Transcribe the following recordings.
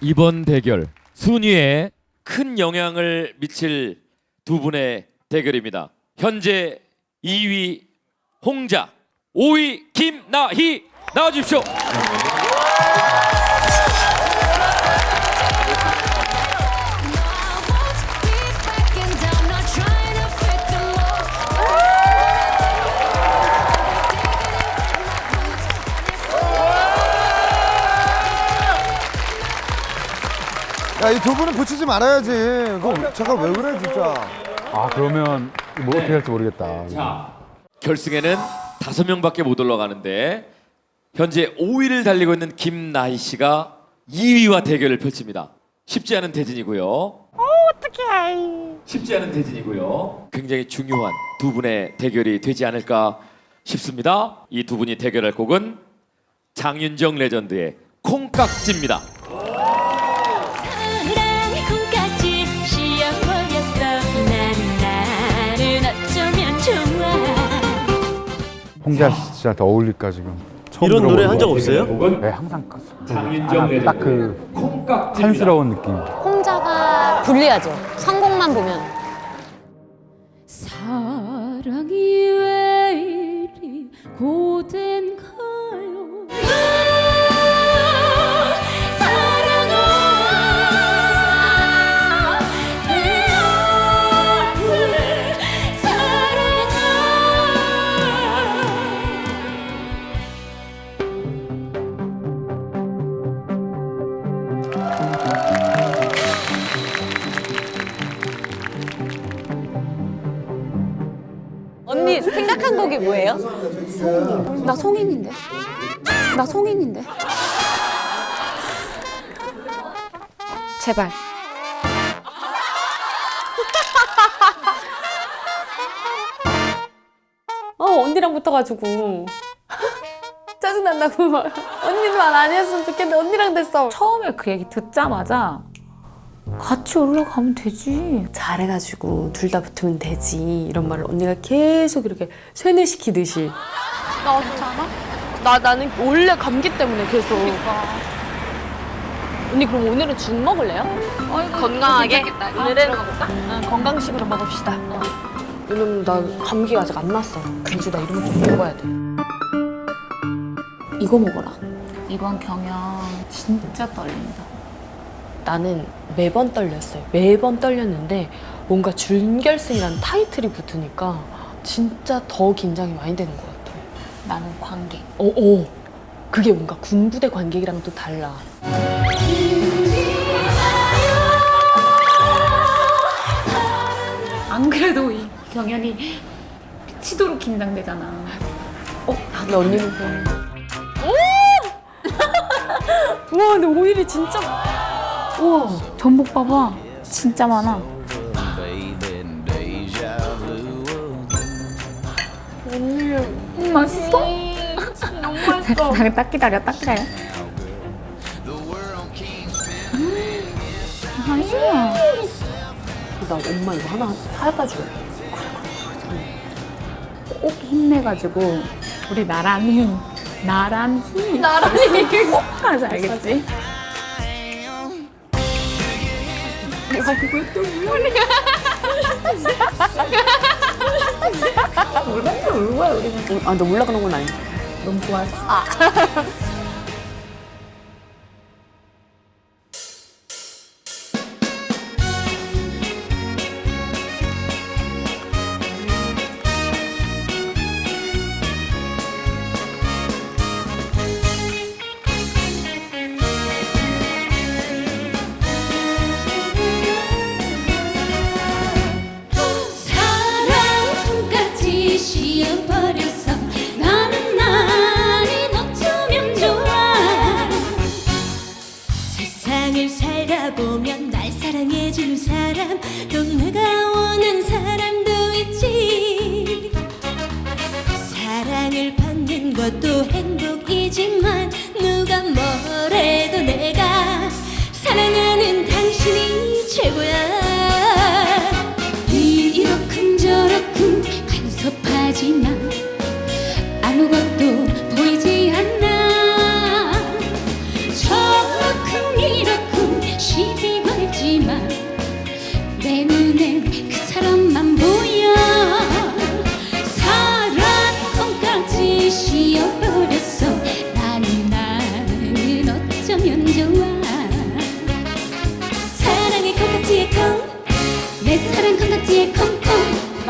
이번 대결 순위에 큰 영향을 미칠 두 분의 대결입니다. 현재 2위 홍자, 5위 김나희 나와주십시오. 야, 이 두 분은 붙이지 말아야지. 그거 잠깐 왜 그래, 진짜. 아 그러면 뭐 어떻게 할지 모르겠다. 결승에는 다섯 명밖에 못 올라가는데 현재 5위를 달리고 있는 김나희 씨가 2위와 대결을 펼칩니다. 쉽지 않은 대진이고요. 어떡해. 쉽지 않은 대진이고요. 굉장히 중요한 두 분의 대결이 되지 않을까 싶습니다. 이 두 분이 대결할 곡은 장윤정 레전드의 콩깍지입니다. 홍자 씨한테 어울릴까 지금. 처음 이런 노래 들어보는 한적것 없어요? 네 항상 그, 장윤정 딱그 콩깍지. 촌스러운 느낌. 홍자가 불리하죠. 성공만 보면. 사랑이 왜 이리 고된 생각한 곡이 뭐예요? 나 송인인데. 나 송인인데. 제발. 어 언니랑 붙어가지고 짜증난다고 막 언니만 아니었으면 좋겠는데 언니랑 됐어 처음에 그 얘기 듣자마자 같이 올라가면 되지. 잘해가지고 둘 다 붙으면 되지. 이런 말을 언니가 계속 이렇게 세뇌시키듯이. 나 않아? 나 나는 원래 감기 때문에 계속. 언니 그럼 오늘은 죽 먹을래요? 건강하게? 오늘은 응, 건강식으로 먹읍시다. 왜냐면 나 감기가 아직 안 났어. 근데 나 이런 거 좀 먹어야 돼. 이거 먹어라. 이번 경영 진짜 떨린다. 나는 매번 떨렸어요 매번 떨렸는데 뭔가 준결승이라는 타이틀이 붙으니까 진짜 더 긴장이 많이 되는 것 같아 나는 관객. 어, 어. 그게 뭔가 군부대 관객이랑 또 달라 안 그래도 이 경연이 미치도록 긴장되잖아. 어? 근데 언니는 그럼 우와 근데 오일이 진짜 우와 전복 봐봐. 진짜 많아. 음, 맛있어? 너무 맛있어. 딱 기다려, 딱 기다려. 음, 맛있어. 나 엄마 이거 하나 사다 줘 꼭 힘내가지고 우리 나란히 나란히 나란히 꼭 가자 알겠지? 아, 나 올라가는 건 아닌데. 너무 좋아했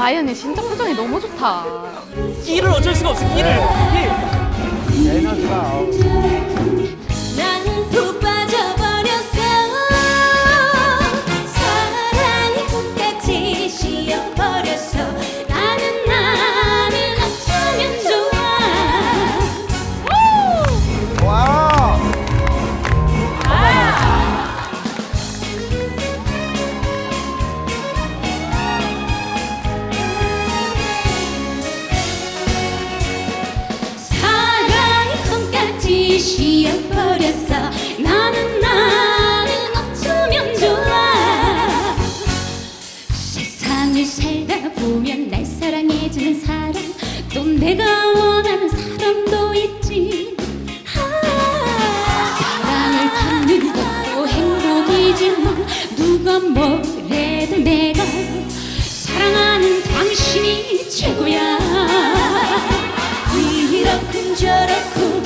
나연이 진짜 표정이 너무 좋다. 끼를 어쩔 수가 없어. 끼를. 난푹 이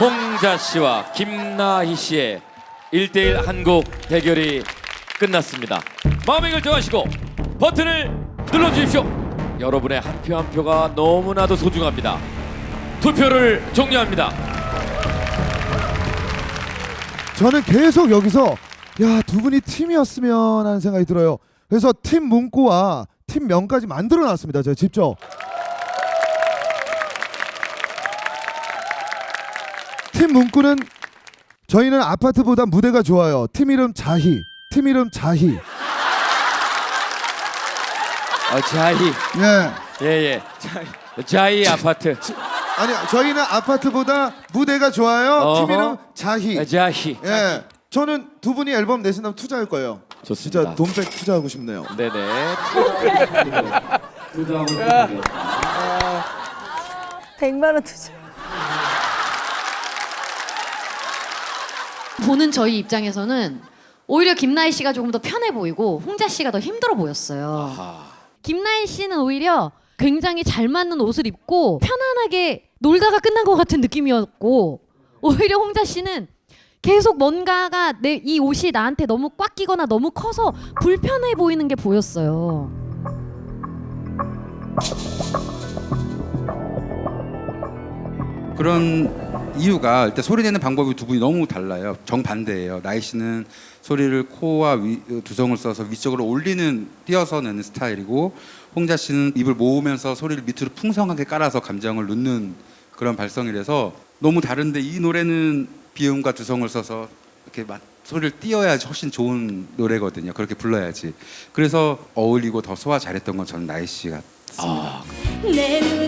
홍자 씨와 김나희 씨의 1대1 한곡 대결이 끝났습니다. 마음의 결정하시고 버튼을 눌러주십시오. 여러분의 한 표 한 표가 너무나도 소중합니다. 투표를 종료합니다. 저는 계속 여기서 야 두 분이 팀이었으면 하는 생각이 들어요. 그래서 팀 문구와 팀 명까지 만들어 놨습니다. 제가 직접. 팀 문구는 저희는 아파트보다 무대가 좋아요. 팀 이름 자희. 팀 이름 자희. 어, 자이 예. 예 예 자이, 자이 아파트 아니 저희는 아파트보다 무대가 좋아요. 어허. 팀 이름 자희. 아, 자이 예. 저는 두 분이 앨범 내신다면 투자할 거예요. 좋습니다. 진짜 돈백 투자하고 싶네요. 네네 100만 원 투자. 보는 저희 입장에서는 오히려 김나희 씨가 조금 더 편해 보이고 홍자 씨가 더 힘들어 보였어요. 김나희 씨는 오히려 굉장히 잘 맞는 옷을 입고 편안하게 놀다가 끝난 것 같은 느낌이었고 오히려 홍자 씨는 계속 뭔가가 내 이 옷이 나한테 너무 꽉 끼거나 너무 커서 불편해 보이는 게 보였어요. 그런 이유가 일단 소리 내는 방법이 두 분이 너무 달라요. 정반대예요. 나이 씨는 소리를 코와 위, 두성을 써서 위쪽으로 올리는 띄어서 내는 스타일이고 홍자 씨는 입을 모으면서 소리를 밑으로 풍성하게 깔아서 감정을 넣는 그런 발성이라서 너무 다른데 이 노래는 비음과 두성을 써서 이렇게 막 소리를 띄어야지 훨씬 좋은 노래거든요. 그렇게 불러야지. 그래서 어울리고 더 소화 잘했던 건 저는 나이 씨 같습니다. 내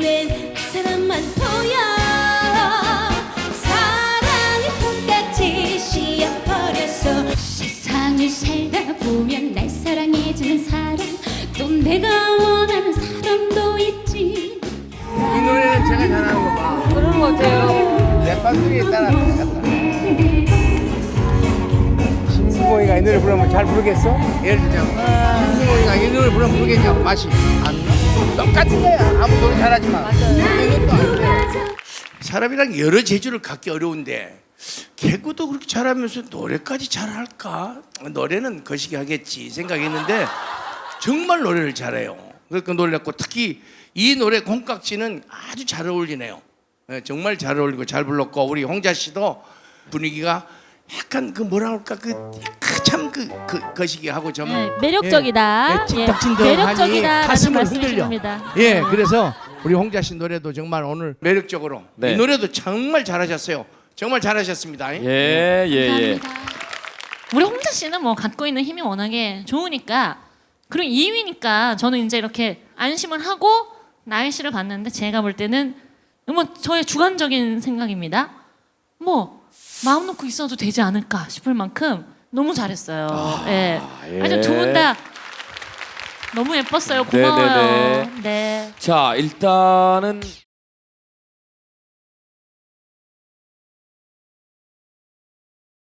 내 판소리에 따라 신동이가 이 노래 부르면 잘 부르겠어? 예를 들자면 신동이가 이 노래 부르면 부르겠냐? 맛이 안 나? 똑같은 거야. 아무 노래 잘하지만 이것도. 사람이랑 여러 재주를 갖기 어려운데 개그도 그렇게 잘하면서 노래까지 잘할까? 노래는 거시기 하겠지 생각했는데 정말 노래를 잘해요. 그러니까 놀랐고 특히 이 노래 콩깍지는 아주 잘 어울리네요. 예, 정말 잘 어울리고 잘 불렀고 우리 홍자 씨도 분위기가 약간 그 뭐라 할까 그참그 그, 거시기 하고 좀 네, 매력적이다. 예, 찐득찐득하니 매력적이다라는 가슴을 흔들려. 예, 그래서 우리 홍자 씨 노래도 정말 오늘 매력적으로 네. 이 노래도 정말 잘하셨어요. 정말 잘하셨습니다. 예, 예, 예. 우리 홍자 씨는 뭐 갖고 있는 힘이 워낙에 좋으니까 그리고 2위니까 저는 이제 이렇게 안심을 하고 나혜 씨를 봤는데 제가 볼 때는 뭐 저의 주관적인 생각입니다. 뭐 마음 놓고 있어도 되지 않을까 싶을 만큼 너무 잘했어요. 예. 예. 아주 두분 다 너무 예뻤어요. 고마워요. 네네네. 네. 자, 일단은